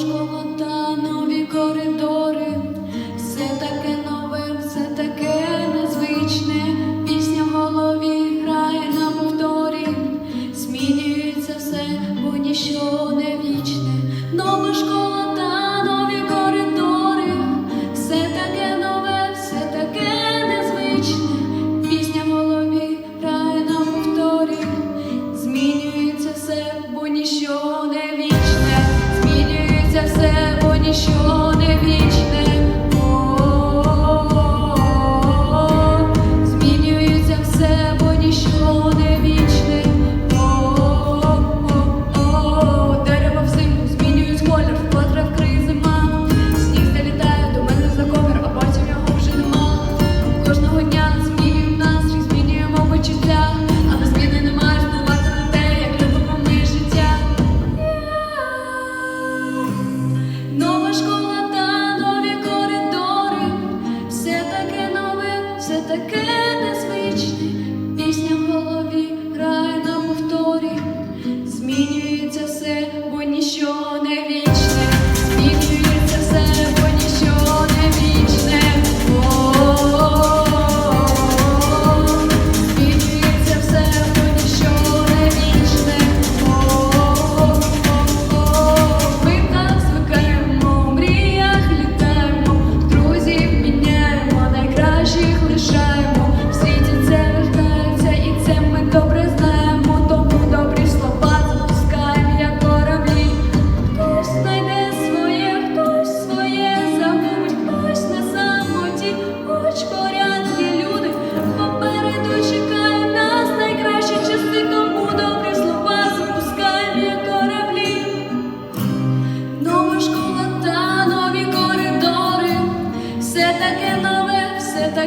Школа та нові коридори, все таке нове, все таке незвичне, пісня в голові грає на повторі, змінюється все, бо ніщо не вічне, нова школа. the good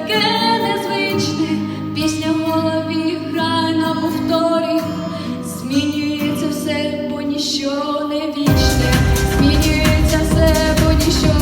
таке незвичне, пісня голові грає на повторі, змінюється все, бо ніщо не вічне, змінюється все, бо ніщо.